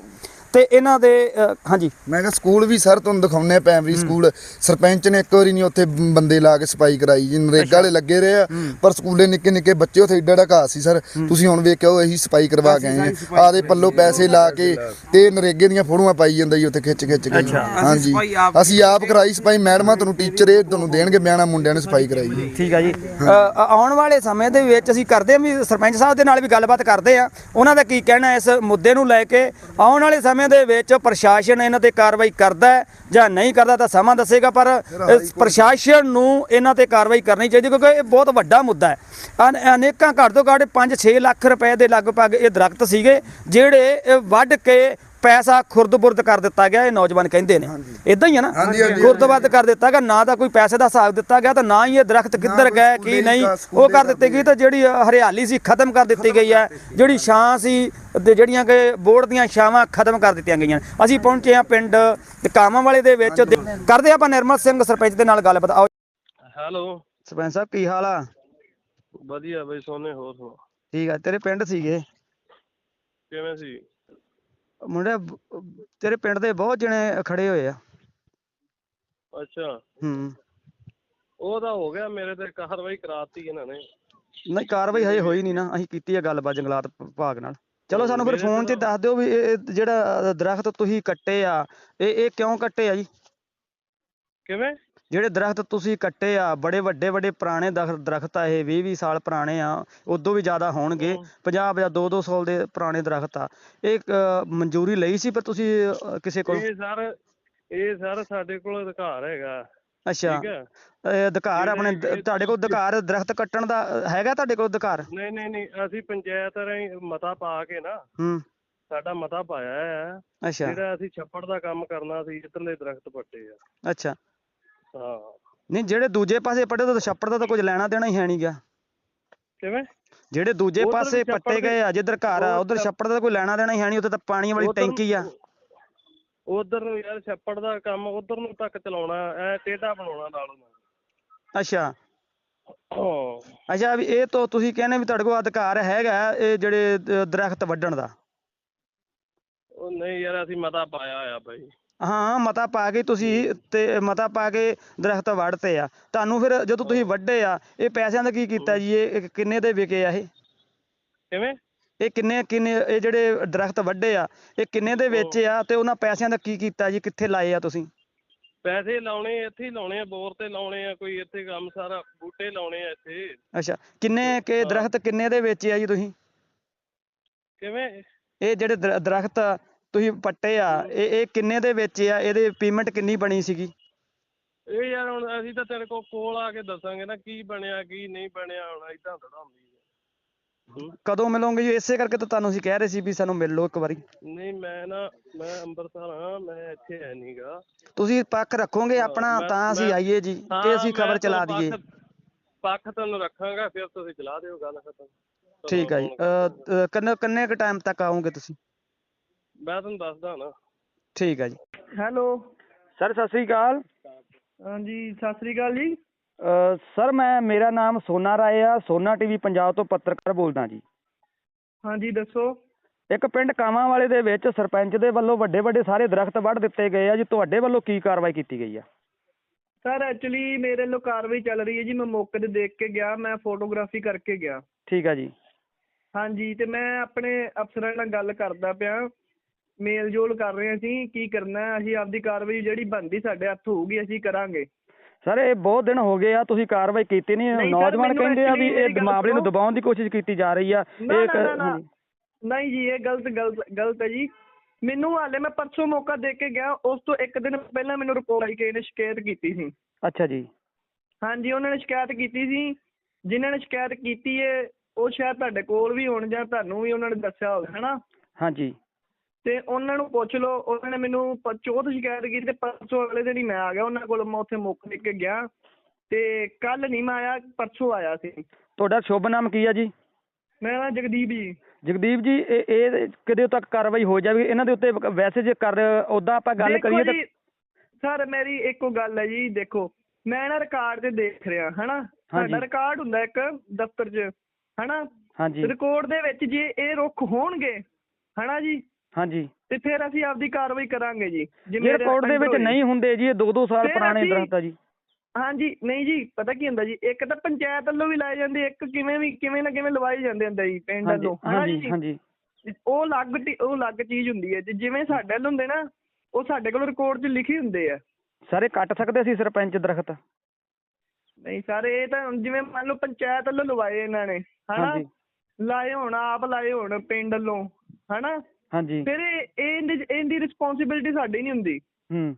ਤੇ ਇਹਨਾਂ ਦੇ ਹਾਂਜੀ। ਮੈਂ ਕਿਹਾ ਸਕੂਲ ਵੀ ਸਰ ਤੁਹਾਨੂੰ ਦਿਖਾਉਨੇ ਆ ਪ੍ਰਾਇਮਰੀ ਸਕੂਲ। ਸਰਪੰਚ ਨੇ ਇੱਕ ਵਾਰੀ ਨਹੀਂ ਉੱਥੇ ਬੰਦੇ ਲਾ ਕੇ ਸਫ਼ਾਈ ਕਰਾਈ ਜੀ ਨਰੇਗਾ ਵਾਲੇ ਲੱਗੇ ਰਹੇ ਆ ਪਰ ਸਕੂਲੇ ਨਿੱਕੇ ਨਿੱਕੇ ਬੱਚੇ ਉੱਥੇ ਏਡਾ ਏਡਾ ਘਾਹ ਸੀ ਸਰ। ਤੁਸੀਂ ਹੁਣ ਵੇਖਿਓ ਅਸੀਂ ਸਫ਼ਾਈ ਕਰਵਾ ਕੇ ਆਏ ਆ। ਆਦੇ ਪੱਲੋ ਪੈਸੇ ਲਾ ਕੇ ਤੇ ਨਰੇਗੇ ਦੀਆਂ ਫੋਟੋਆਂ ਪਾਈ ਜਾਂਦਾ ਜੀ ਉੱਥੇ ਖਿੱਚ ਖਿੱਚ ਕੇ ਹਾਂਜੀ। ਅਸੀਂ ਆਪ ਕਰਾਈ ਸਫ਼ਾਈ ਮੈਡਮਾਂ ਤੁਹਾਨੂੰ ਟੀਚਰ ਇਹ ਤੁਹਾਨੂੰ ਦੇਣਗੇ ਬਿਆਨਾ ਮੁੰਡਿਆਂ ਨੇ ਸਫ਼ਾਈ ਕਰਾਈ ਜੀ। ਠੀਕ ਆ ਜੀ। ਆਉਣ ਵਾਲੇ ਸਮੇਂ ਦੇ ਵਿੱਚ ਅਸੀਂ ਕਰਦੇ ਹਾਂ ਵੀ ਸਰਪੰਚ ਸਾਹਿਬ ਦੇ ਨਾਲ ਵੀ ਗੱਲਬਾਤ ਕਰਦੇ ਆ। ਉਹਨਾਂ ਦਾ ਕੀ ਕਹਿਣਾ ਇਸ ਮੁੱਦੇ ਨੂੰ ਲੈ ਕੇ? ਆਉਣ ਵਾਲੇ ਸਮੇਂ ਦੇ ਵਿੱਚ ਪ੍ਰਸ਼ਾਸਨ ਇਹਨਾਂ ਤੇ ਕਾਰਵਾਈ ਕਰਦਾ ਹੈ ਜਾਂ ਨਹੀਂ ਕਰਦਾ ਤਾਂ ਸਮਾਂ ਦੱਸੇਗਾ ਪਰ ਇਸ ਪ੍ਰਸ਼ਾਸਨ ਨੂੰ ਇਹਨਾਂ ਤੇ ਕਾਰਵਾਈ ਕਰਨੀ ਚਾਹੀਦੀ ਕਿਉਂਕਿ ਇਹ ਬਹੁਤ ਵੱਡਾ ਮੁੱਦਾ ਹੈ। ਅਨ- ਅਨੇਕਾਂ ਘੱਟ ਤੋਂ ਘੱਟ 5-6 ਲੱਖ ਰੁਪਏ ਦੇ ਲਗਭਗ ਇਹ ਦਰਖਤ ਸੀਗੇ ਜਿਹੜੇ ਵੱਢ ਕੇ ਪੈਸਾ ਖੁਰਦ-ਬੁਰਦ ਕਰ ਦਿੱਤਾ ਗਿਆ ਇਹ ਨੌਜਵਾਨ ਕਹਿੰਦੇ ਨੇ। ਇਦਾਂ ਹੀ ਹੈ ਨਾ? ਖੁਰਦ-ਬੁਰਦ ਕਰ ਦਿੱਤਾ ਗਿਆ ਨਾ ਤਾਂ ਕੋਈ ਪੈਸੇ ਦਾ ਹਿਸਾਬ ਦਿੱਤਾ ਗਿਆ ਤਾਂ ਨਾ ਹੀ ਇਹ ਦਰਖਤ ਕਿੱਧਰ ਗਏ ਕੀ ਨਹੀਂ ਉਹ ਕਰ ਦਿੱਤੀ। ਗਈ ਤਾਂ ਜਿਹੜੀ ਹਰਿਆਲੀ ਸੀ ਖਤਮ ਕਰ ਦਿੱਤੀ ਗਈ ਹੈ। ਜਿਹੜੀ ਛਾਂ ਸੀ ਤੇ ਜਿਹੜੀਆਂ ਕਿ ਬੋਰਡ ਦੀਆਂ ਛਾਵਾਂ ਖਤਮ ਕਰ ਦਿੱਤੀਆਂ ਗਈਆਂ। ਅਸੀਂ ਪਹੁੰਚੇ ਆ ਪਿੰਡ ਕਾਮਾਂ ਵਾਲੇ ਦੇ ਵਿੱਚ। ਕਰਦੇ ਆਪਾਂ ਨਿਰਮਲ ਸਿੰਘ ਸਰਪੰਚ ਦੇ ਨਾਲ ਗੱਲਬਾਤ। ਆਓ। ਹੈਲੋ। ਸਰਪੰਚ ਸਾਹਿਬ ਕੀ ਹਾਲ ਆ? ਵਧੀਆ ਬਈ ਸੋਨੇ ਹੋਰ ਸੁਣਾ ਠੀਕ ਆ ਤੇਰੇ ਪਿੰਡ ਸੀਗੇ? ਕਿਵੇਂ ਸੀ? ਮੁੰਡੇ ਤੇਰੇ ਪਿੰਡ ਦੇ ਬਹੁਤ ਜਣੇ ਖੜੇ ਹੋਏ ਆ। ਅੱਛਾ। ਹੂੰ। ਉਹ ਤਾਂ ਹੋ ਗਿਆ ਮੇਰੇ ਤੇ ਕਾਰਵਾਈ ਕਰਾਤੀ ਇਹਨਾਂ ਨੇ। ਨਹੀਂ ਕਾਰਵਾਈ ਹਜੇ ਹੋਈ ਨਹੀਂ ਨਾ ਅਸੀਂ ਕੀਤੀ ਆ ਗੱਲਬਾਤ ਜੰਗਲਾਤ ਵਿਭਾਗ ਨਾਲ। ਚਲੋ ਸਾਨੂੰ ਫਿਰ ਫੋਨ 'ਚ ਤਾਂ- ਦੱਸ ਦਿਓ ਵੀ ਇਹ ਇਹ ਜਿਹੜਾ ਦਰਖਤ ਤੁਸੀਂ ਕੱਟੇ ਆ ਇਹ ਇਹ ਕਿਉਂ ਕੱਟੇ ਆ ਜੀ? ਕਿਵੇਂ? ਜਿਹੜੇ ਦਰਖਤ ਤੁਸੀਂ ਕੱਟੇ ਆ ਬੜੇ ਵੱਡੇ ਵੱਡੇ ਪੁਰਾਣੇ ਦਰਖ- ਦਰਖਤ ਆ ਇਹ 20 20 ਸਾਲ ਪੁਰਾਣੇ ਆ ਉਦੋਂ ਵੀ ਜ਼ਿਆਦਾ ਹੋਣਗੇ 50 ਜਾਂ 2 2 ਸਾਲ ਦੇ ਪੁਰਾਣੇ ਦਰਖਤ ਆ। ਇਹ ਅ, ਮਨਜ਼ੂਰੀ ਲਈ ਸੀ ਪਰ ਤੁਸੀਂ ਅ, ਕਿਸੇ ਕੋਲ? ਇਹ ਸਰ ਇਹ ਸਰ ਸਾਡੇ ਕੋਲ ਅਧਿਕਾਰ ਹੈਗਾ। ਅੱਛਾ। ਠੀਕ ਹੈ ਇਹ ਅਧਿਕਾਰ ਆਪਣੇ ਦ- ਜਿਹੜੇ- ਤੁਹਾਡੇ ਕੋਲ ਅਧਿਕਾਰ ਦਰਖਤ ਕੱਟਣ ਦਾ ਅ, ਹੈਗਾ ਤੁਹਾਡੇ ਕੋਲ ਅਧਿਕਾਰ? ਨਹੀਂ ਨਹੀਂ ਨਹੀਂ ਅਸੀਂ ਪੰਚਾਇਤ ਰਾਹੀਂ ਮਤਾ ਪਾ ਕੇ ਨਾ ਹੂੰ। ਸਾਡਾ ਮਤਾ ਪਾਇਆ ਹੈ ਅੱਛਾ। ਜਿਹੜਾ ਅਸੀਂ ਛੱਪੜ ਦਾ ਕੰਮ ਕਰਨਾ ਸੀ ਇੱਧਰਲੇ ਦਰਖਤ ਪੱਟੇ ਆ। ਅੱਛਾ। ਹਾਂ। ਨਹੀਂ ਜਿਹੜੇ ਦੂਜੇ ਪਾਸੇ ਪੱਟੇ ਤਾਂ ਛੱਪੜ ਦਾ ਤਾਂ ਕੁਝ ਲੈਣਾ ਦੇਣਾ ਹੀ ਹੈ ਨਹੀਂ ਗਾ। ਕਿਵੇਂ? ਜਿਹੜੇ ਦੂਜੇ ਉੱਧਰ ਪਾਸੇ ਵੀ ਛੱਪੜ ਪੱਟੇ ਦੇ- ਗਏ ਆ ਜਿੱਧਰ ਘਰ ਆ ਉਧਰ ਛੱਪ- ਛੱਪੜ ਦਾ ਤਾਂ ਕੋਈ ਲੈਣਾ ਦੇਣਾ ਹੀ ਹੈ ਨਹੀਂ ਉੱਥੇ ਤਾਂ ਪਾਣੀ ਵਾਲੀ ਉੱਧਰ- ਟੈਂਕੀ ਆ। ਉਧਰ ਨੂੰ ਯਾਰ ਛੱਪੜ ਦਾ ਕੰਮ ਉਧਰ ਨੂੰ ਤੱਕ ਚਲਾਉਣਾ ਐ ਟੇਢਾ ਬਣਾਉਣਾ ਨਾਲੋਂ ਨਾਲ ਅੱਛਾ। ਹਾਂ। ਅੱਛਾ ਵੀ ਇਹ ਤੋਂ ਤੁਸੀਂ ਕਹਿੰਦੇ ਵੀ ਤੁਹਾਡੇ ਕੋਲ ਅਧਿਕਾਰ ਹੈਗਾ ਇਹ ਜਿਹੜੇ ਦ- ਦਰਖਤ ਵੱਢਣ ਦਾ। ਉਹ ਨਹੀਂ ਯਾਰ ਅਸੀਂ ਮਤਾ ਪਾਇਆ ਹੋਇਆ ਬਾਈ। ਹਾਂ ਮਤਾ ਪਾ ਕੇ ਤੁਸੀਂ ਤੇ ਮਤਾ ਪਾ ਕੇ ਦਰਖਤ ਵੱਢਤੇ ਆ। ਤੁਹਾਨੂੰ ਫਿਰ ਜਦੋਂ ਤੁਸੀਂ ਵੱਢੇ ਆ ਇਹ ਪੈਸਿਆਂ ਦਾ ਕੀ ਕੀਤਾ ਜੀ? ਇਹ ਕਿੰਨੇ ਦੇ ਵਿਕੇ ਆ ਇਹ? ਕਿਵੇਂ? ਇਹ ਕਿੰਨੇ ਕਿੰਨੇ ਇਹ ਜਿਹੜੇ ਦਰਖਤ ਵੱਢੇ ਆ ਇਹ ਕਿੰਨੇ ਦੇ ਵੇਚੇ ਆ ਤੇ ਉਹਨਾਂ ਪੈਸਿਆਂ ਦਾ ਕੀ ਕੀਤਾ ਜੀ? ਕਿੱਥੇ ਲਾਏ ਆ ਤੁਸੀਂ? ਪੈਸੇ ਲਾਉਣੇ ਇੱਥੇ ਹੀ ਲਾਉਣੇ ਆ ਬੋਰ ਤੇ ਲਾਉਣੇ ਆ ਕੋਈ ਇੱਥੇ ਕੰਮ ਸਾਰਾ ਬੂਟੇ ਲਾਉਣੇ ਆ ਇੱਥੇ। ਅੱਛਾ ਕਿੰਨੇ ਕੇ ਦਰਖਤ ਕਿੰਨੇ ਦੇ ਵੇਚੇ ਆ ਜੀ ਤੁਸੀਂ? ਕਿਵੇਂ? ਇਹ ਜਿਹੜੇ ਦਰ- ਦਰਖਤ ਤੁਸੀਂ ਪੱਟੇ ਆ ਇਹ ਇਹ ਕਿੰਨੇ ਦੇ ਵੇਚੇ ਆ? ਇਹਦੇ ਪੇਮੈਂਟ ਕਿੰਨੀ ਬਣੀ ਸੀਗੀ? ਇਹ ਯਾਰ ਹੁਣ ਅਸੀਂ ਤਾਂ ਤੇਰੇ ਕੋਲ ਕੋਲ ਆ ਕੇ ਦੱਸਾਂਗੇ ਨਾ ਕੀ ਬਣਿਆ ਕੀ ਨਹੀਂ ਬਣਿਆ ਹੁਣ ਏਦਾਂ ਥੋੜਾ ਹੁੰਦੀ ਹੈ ਹੂੰ। ਕਦੋਂ ਮਿਲੋਗੇ ਜੀ? ਇਸੇ ਕਰਕੇ ਤਾਂ ਤੁਹਾਨੂੰ ਅਸੀਂ ਕਹਿ ਰਹੇ ਸੀ ਵੀ ਸਾਨੂੰ ਮਿਲ ਲਓ ਇੱਕ ਵਾਰੀ। ਨਹੀਂ ਮੈਂ ਨਾ ਮੈਂ ਅੰਮ੍ਰਿਤਸਰ ਹਾਂ ਮੈਂ ਇੱਥੇ ਹੈ ਨਹੀਂਗਾ ਤੁਸੀਂ ਪੱਖ ਰੱਖੋਗੇ ਆਪਣਾ ਮੈਂ- ਤਾਂ ਅਸੀਂ ਮੈਂ- ਆਈਏ ਜੀ। ਤੇ ਅਸੀਂ ਖਬਰ ਚਲਾ ਦਈਏ। ਪੱਖ ਤੁਹਾਨੂੰ ਰੱਖਾਂਗਾ ਫਿਰ ਤੁਸੀਂ ਚਲਾ ਦਿਓ ਗੱਲ ਖਤਮ। ਠੀਕ ਆ ਜੀ। ਕਿੰਨੇ ਕਿੰਨੇ ਕ ਟਾਈਮ ਤੱਕ ਆਓਗੇ ਤੁਸੀਂ? ਮੈਂ ਤੁਹਾਨੂੰ ਦੱਸਦਾ ਨਾ। ਠੀਕ ਆ ਜੀ। ਹੈਲੋ। ਸਰ ਸਤਿ ਸ੍ਰੀ ਅਕਾਲ। ਹਾਂਜੀ ਸਤਿ ਸ੍ਰੀ ਅਕਾਲ ਜੀ। ਸਰ ਮੈਂ ਮੇਰਾ ਨਾਮ ਸੋਨਾ ਰਾਏ ਆ। ਸੋਨਾ ਟੀਵੀ ਪੰਜਾਬ ਤੋਂ ਪੱਤਰਕਾਰ ਬੋਲਦਾ ਜੀ। ਹਾਂਜੀ ਦੱਸੋ। ਇੱਕ ਪਿੰਡ ਕਾਵਾਂ ਵਾਲੇ ਦੇ ਵਿੱਚ ਸਰਪੰਚ ਦੇ ਵੱਲੋਂ ਵੱਡੇ ਵੱਡੇ ਸਾਰੇ ਦਰਖਤ ਵੱਢ ਦਿੱਤੇ ਗਏ ਆ ਜੀ। ਤੁਹਾਡੇ ਵੱਲੋਂ ਕੀ ਕਾਰਵਾਈ ਕੀਤੀ ਗਈ ਆ? ਸਰ ਐਕਚੁਅਲੀ ਮੇਰੇ ਵੱਲੋਂ ਕਾਰਵਾਈ ਚੱਲ ਰਹੀ ਹੈ ਜੀ। ਮੈਂ ਮੌਕੇ ਤੇ ਦੇਖ ਕੇ ਗਿਆ। ਮੈਂ ਫੋਟੋਗ੍ਰਾਫੀ ਕਰਕੇ ਗਿਆ। ਠੀਕ ਆ ਜੀ। ਹਾਂਜੀ ਤੇ ਮੈਂ ਆਪਣੇ ਅਫਸਰਾਂ ਨਾਲ ਗੱਲ ਕਰਦਾ ਪਿਆ। ਮੇਲ ਜੋਲ ਕਰ ਰਹੇ ਅਸੀਂ ਕੀ ਕਰਨਾ ਹੈ? ਅਸੀਂ ਆਪਦੀ ਕਾਰਵਾਈ ਜਿਹੜੀ ਬਣਦੀ ਸਾਡੇ ਹੱਥ ਹੋਊਗੀ ਅਸੀਂ ਕਰਾਂਗੇ। ਸਰ ਇਹ ਬਹੁਤ ਦਿਨ ਹੋ ਗਏ ਆ ਤੁਸੀਂ ਕਾਰਵਾਈ ਕੀਤੀ ਨਹੀਂ। ਨੌਜਵਾਨ ਮੈਨੂੰ ਕਹਿੰਦੇ ਆ ਵੀ actually ਇਹ ਮੇਰੀ ਗੱਲ ਮਾਮਲੇ ਨੂੰ ਸੁਣੋ। ਦਬਾਉਣ ਦੀ ਕੋਸ਼ਿਸ਼ ਕੀਤੀ ਜਾ ਰਹੀ ਆ। ਨਾ ਇਹ ਨਾ ਨਾ ਨਾ। ਨਹੀਂ ਜੀ ਇਹ ਗਲਤ ਗਲਤ ਗਲਤ ਹੈ ਜੀ। ਮੈਨੂੰ ਹਾਲੇ ਮੈਂ ਪਰਸੋਂ ਮੌਕਾ ਦੇ ਕੇ ਗਿਆ ਉਸ ਤੋਂ ਇੱਕ ਦਿਨ ਪਹਿਲਾਂ ਮੈਨੂੰ ਰਿਪੋਰਟ ਆਈ ਕਿ ਇਹਨੇ ਸ਼ਿਕਾਇਤ ਕੀਤੀ ਸੀ। ਅੱਛਾ ਜੀ। ਹਾਂਜੀ ਉਹਨਾਂ ਨੇ ਸ਼ਿਕਾਇਤ ਕੀਤੀ ਸੀ। ਜਿਨ੍ਹਾਂ ਨੇ ਸ਼ਿਕਾਇਤ ਕੀਤੀ ਹੈ ਉਹ ਸ਼ਾਇਦ ਤੁਹਾਡੇ ਕੋਲ ਵੀ ਹੋਣ ਜਾਂ ਤੁਹਾਨੂੰ ਵੀ ਉਹਨਾਂ ਨੇ ਦੱਸਿਆ ਹੋਵੇ ਹਨਾ? ਹਾਂਜੀ। ਤੇ ਉਹਨਾਂ ਨੂੰ ਪੁੱਛ ਲਓ ਉਹਨਾਂ ਨੇ ਮੈਨੂੰ ਪ- ਚੌਥ ਸ਼ਿਕਾਇਤ ਕੀਤੀ ਤੇ ਪਰਸੋਂ ਅਗਲੇ ਦਿਨ ਹੀ ਮੈਂ ਆ ਗਿਆ ਉਹਨਾਂ ਕੋਲ ਮੈਂ ਉੱਥੇ ਮੁੱਕ ਲਿਖ ਕੇ ਗਿਆ ਤੇ ਕੱਲ ਨਹੀਂ ਮੈਂ ਆਇਆ ਪਰਸੋਂ ਆਇਆ ਸੀ। ਤੁਹਾਡਾ ਸ਼ੁਭ ਨਾਮ ਕੀ ਆ ਜੀ? ਮੇਰਾ ਜਗਦੀਪ ਜੀ। ਜਗਦੀਪ ਜੀ ਇਹ ਇਹ ਕਦੇ ਤੱਕ ਕਾਰਵਾਈ ਹੋ ਜਾਵੇ ਇਹਨਾਂ ਦੇ ਉੱਤੇ ਵੈਸੇ ਜੇ ਕਰ ਉਦਾਂ ਆਪਾਂ ਗੱਲ ਦੇਖੋ ਕਰੀਏ ਤਾਂ ਜੀ, ਸਰ ਮੇਰੀ ਇੱਕੋ ਗੱਲ ਹੈ ਜੀ ਦੇਖੋ ਮੈਂ ਨਾ ਰਿਕਾਰਡ ਤੇ ਦੇਖ ਰਿਹਾ ਹਨਾ। ਸਾਡਾ ਰਿਕਾਰਡ ਹੁੰਦਾ ਇੱਕ ਦਫ਼ਤਰ 'ਚ ਹਨਾ? ਹਾਂਜੀ। ਰਿਕਾਰਡ ਦੇ ਵਿੱਚ ਜੇ ਇਹ ਰੁੱਖ ਹੋਣਗੇ ਹਨਾ ਜੀ? ਹਾਂਜੀ। ਤੇ ਫਿਰ ਅਸੀਂ ਆਪਦੀ ਕਾਰਵਾਈ ਕਰਾਂਗੇ ਜੀ। ਜੇ ਰਿਕਾਰਡ ਦੇ ਵਿੱਚ। ਨਹੀਂ ਹੁੰਦੇ ਜੀ ਇਹ 2-2 ਸਾਲ ਫਿਰ ਪੁਰਾਣੇ ਅਸੀਂ- ਦਰਖਤ ਆ ਜੀ। ਹਾਂਜੀ ਨਹੀਂ ਜੀ ਪਤਾ ਕੀ ਹੁੰਦਾ ਜੀ ਇੱਕ ਤਾਂ ਪੰਚਾਇਤ ਵੱਲੋਂ ਵੀ ਲਾਏ ਜਾਂਦੇ ਇੱਕ ਕਿਵੇਂ ਵੀ ਕਿਵੇਂ ਨਾ ਕਿਵੇਂ ਲਵਾਏ ਜਾਂਦੇ ਹੁੰਦੇ ਜੀ ਪਿੰਡ ਹਾਂਜੀ ਵੱਲੋਂ। ਹਨਾ ਹਾਂਜੀ ਜੀ? ਹਾਂਜੀ। ਉਹ ਅਲੱਗ ਟੀ- ਉਹ ਅਲੱਗ ਚੀਜ਼ ਹੁੰਦੀ ਹੈ ਤੇ ਜਿਵੇਂ ਸਾਡੇ ਵੱਲ ਹੁੰਦੇ ਨਾ ਉਹ ਸਾਡੇ ਕੋਲ ਰਿਕਾਰਡ 'ਚ ਲਿਖੇ ਹੁੰਦੇ ਆ। ਸਾਰੇ ਕੱਟ ਸਕਦੇ ਸੀ ਸਰਪੰਚ ਦਰਖਤ? ਨਹੀਂ ਸਰ ਇਹ ਤਾਂ ਹੁਣ ਜਿਵੇਂ ਮੰਨ ਲਓ ਪੰਚਾਇਤ ਵੱਲੋਂ ਲਵਾਏ ਇਹਨਾਂ ਨੇ ਹਨਾ? ਹਾਂਜੀ। ਲਾਏ ਹੋਣ ਆਪ ਲਾਏ ਹੋਣ ਪਿੰਡ ਵੱਲੋਂ ਹਨਾ? ਹਾਂਜੀ। ਫਿਰ ਇਹ ਇਹਦੀ ਇਹਦੀ ਰਿਸਪੌਂਸਿਬਿਲਟੀ ਸਾਡੀ ਨਹੀਂ ਹੁੰਦੀ। ਹੂੰ।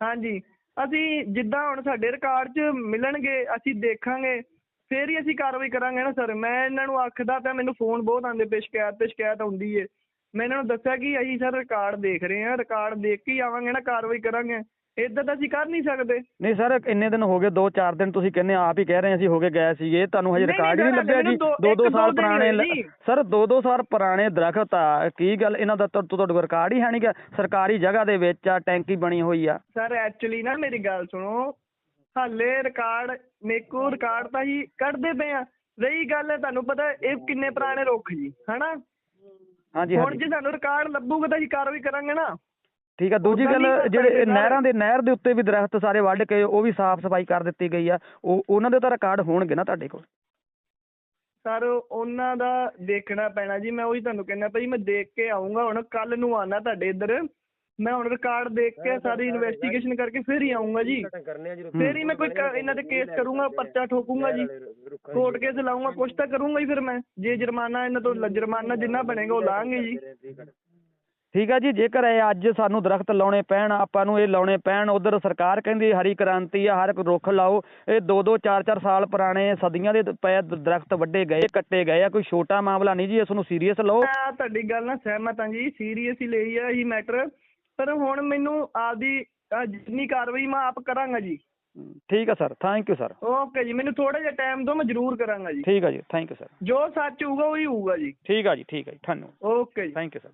ਹਾਂਜੀ। ਅਸੀਂ ਜਿੱਦਾਂ ਹੁਣ ਸਾਡੇ ਰਿਕਾਰਡ 'ਚ ਮਿਲਣਗੇ ਅਸੀਂ ਦੇਖਾਂਗੇ ਫੇਰ ਹੀ ਅਸੀਂ ਕਾਰਵਾਈ ਕਰਾਂਗੇ ਨਾ ਸਰ ਮੈਂ ਇਹਨਾਂ ਨੂੰ ਆਖਦਾ ਪਿਆ ਮੈਨੂੰ ਫੋਨ ਬਹੁਤ ਆਉਂਦੇ ਪਏ ਸ਼ਿਕਾਇਤ ਤੇ ਸ਼ਿਕਾਇਤ ਆਉਂਦੀ ਏ। ਮੈਂ ਇਹਨਾਂ ਨੂੰ ਦੱਸਿਆ ਕਿ ਅਸੀਂ ਸਰ ਰਿਕਾਰਡ ਦੇਖ ਰਹੇ ਹਾਂ ਰਿਕਾਰਡ ਦੇਖ ਕੇ ਹੀ ਆਵਾਂਗੇ ਨਾ ਕਾਰਵਾਈ ਕਰਾਂਗੇ। ਇਦਾਂ ਤਾਂ ਅਸੀਂ ਕਰ ਨਹੀਂ ਸਕਦੇ। ਨਹੀਂ ਸਰ ਇੰਨੇ ਦਿਨ ਹੋ ਗਏ 2-4 ਦਿਨ ਤੁਸੀਂ ਕਹਿੰਦੇ ਆਪ ਹੀ ਕਹਿ ਰਹੇ ਅਸੀਂ ਹੋ ਕੇ ਗਏ ਸੀਗੇ ਤੁਹਾਨੂੰ ਹਜੇ ਰਿਕਾਰਡ ਹੀ ਨਹੀਂ ਲੱਭਿਆ ਜੀ ਮੈਨੂੰ ਦੋ- 2-2 ਇੱਕ ਸਾਲ ਪੁਰਾਣੇ। ਸਰ 2-2 ਸਾਲ ਪੁਰਾਣੇ ਦਰਖਤ ਆ ਕੀ ਗੱਲ ਇਹਨਾਂ ਦਾ ਤੁਹਾ- ਤੁਹਾਡੇ ਰਿਕਾਰਡ ਹੀ ਹੈ ਨਹੀਂ ਗਾ ਸਰਕਾਰੀ ਜਗ੍ਹਾ ਦੇ ਵਿੱਚ ਆ ਟੈਂਕੀ ਬਣੀ ਹੋਈ ਆ। ਸਰ ਐਕਚੁਅਲੀ ਨਾ ਮੇਰੀ ਗੱਲ ਸੁਣੋ ਹਾਲੇ ਰਿਕਾਰਡ ਮੇਰੇ ਕੋਲ ਰਿਕਾਰਡ ਤਾਂ ਹੀ ਕੱਢਦੇ ਪਏ ਆ। ਰਹੀ ਗੱਲ ਤੁਹਾਨੂੰ ਪਤਾ ਇਹ ਕਿੰਨੇ ਪੁਰਾਣੇ ਰੁੱਖ ਜੀ ਹਨਾ? ਹਾਂਜੀ ਹੁਣ ਜੇ ਸਾਨੂੰ ਰਿਕਾਰਡ ਲੱਭੂਗਾ ਤਾਂ ਅਸੀਂ ਕਾਰਵਾਈ ਕਰਾਂਗੇ ਨਾ। ਠੀਕ ਆ ਦੂਜੀ ਗੱਲ ਜਿਹੜੇ। ਨਹਿਰਾਂ ਦੇ ਨਹਿਰ ਦੇ ਉੱਤੇ ਵੀ ਦਰਖਤ ਸਾਰੇ ਵੱਢ ਕੇ ਉਹ ਵੀ ਸਾਫ਼ ਸਫ਼ਾਈ ਕਰ ਦਿੱਤੀ ਗਈ ਆ ਉਹ ਉਹਨਾਂ ਦੇ ਤਾਂ ਰਿਕਾਰਡ ਹੋਣਗੇ ਨਾ ਤੁਹਾਡੇ ਕੋਲ ਸਰ ਉਹਨਾਂ ਦਾ ਦੇਖਣਾ ਪੈਣਾ ਜੀ ਮੈਂ ਉਹੀ ਤੁਹਾਨੂੰ ਕਹਿੰਦਾ ਭਾਈ ਮੈਂ ਦੇਖ ਕੇ ਆਉਂਗਾ ਹੁਣ ਕੱਲ ਨੂੰ ਆਣਾ ਤੁਹਾਡੇ ਇੱਧਰ ਮੈਂ ਹੁਣ ਰਿਕਾਰਡ ਦੇਖ ਕੇ ਸਾਰੀ ਇਨਵੈਸਟੀਗੇਸ਼ਨ ਕਰਕੇ ਫਿਰ ਹੀ ਆਉਂਗਾ ਜੀ ਫਿਰ ਹੀ ਮੈਂ ਕੋਈ ਇਹਨਾਂ ਤੇ ਕੇਸ ਕਰੂੰਗਾ ਪਰਚਾ ਠੋਕੂੰਗਾ ਜੀ ਕੋਰਟ ਕੇਸ ਲਾਉਂਗਾ ਕੁਛ ਤਾਂ ਕਰੂੰਗਾ ਹੀ ਫਿਰ ਮੈਂ ਜੇ ਜੁਰਮਾਨਾ ਇਹਨਾਂ ਤੋਂ ਜੁਰਮਾਨਾ ਜਿੰਨਾ ਬਣੇਗਾ ਉਹ ਲਾਂਗੇ ਜੀ ਠੀਕ ਆ ਜੀ ਜੇਕਰ ਇਹ ਅੱਜ ਸਾਨੂੰ ਦਰਖਤ ਲਾਉਣੇ ਪੈਣ ਆਪਾਂ ਨੂੰ ਇਹ ਲਾਉਣੇ ਪੈਣ ਉਧਰ ਸਰਕਾਰ ਕਹਿੰਦੀ ਹਰੀ ਕ੍ਰਾਂਤੀ ਆ ਹਰ ਇੱਕ ਰੁੱਖ ਲਾਓ ਇਹ 2-2 4-4 ਸਾਲ ਪੁਰਾਣੇ ਸਦੀਆਂ ਦੇ ਪਏ ਦ- ਦਰਖਤ ਵੱਡੇ ਗਏ ਕੱਟੇ ਗਏ ਆ ਕੋਈ ਛੋਟਾ ਮਾਮਲਾ ਨਹੀਂ ਜੀ ਇਸ ਨੂੰ ਸੀਰੀਅਸ ਲਓ। ਮੈਂ ਤੁਹਾਡੀ ਗੱਲ ਨਾਲ ਸਹਿਮਤ ਹਾਂ ਜੀ ਸੀਰੀਅਸ ਹੀ ਲਈ ਆ ਇਹ ਮੈਟਰ ਪਰ ਹੁਣ ਮੈਨੂੰ ਆਪਦੀ ਜਿੰਨੀ ਕਾਰਵਾਈ ਮੈਂ ਆਪ ਕਰਾਂਗਾ ਜੀ। ਠੀਕ ਆ sir thank you sir okay ਜੀ ਮੈਨੂੰ ਥੋੜਾ ਜਿਹਾ ਟਾਈਮ ਦਿਓ ਮੈਂ ਜ਼ਰੂਰ ਕਰਾਂਗਾ ਜੀ। ਠੀਕ ਆ ਜੀ ਥੈਂਕ ਯੂ ਸਰ ਜੋ ਸੱਚ ਹੋਊਗਾ ਉਹੀ ਹੋਊਗਾ ਜੀ। ਠੀਕ ਆ ਜੀ ਠੀਕ ਆ ਜੀ ਤੁਹਾਨੂੰ ਓਕੇ ਜੀ। Thank you sir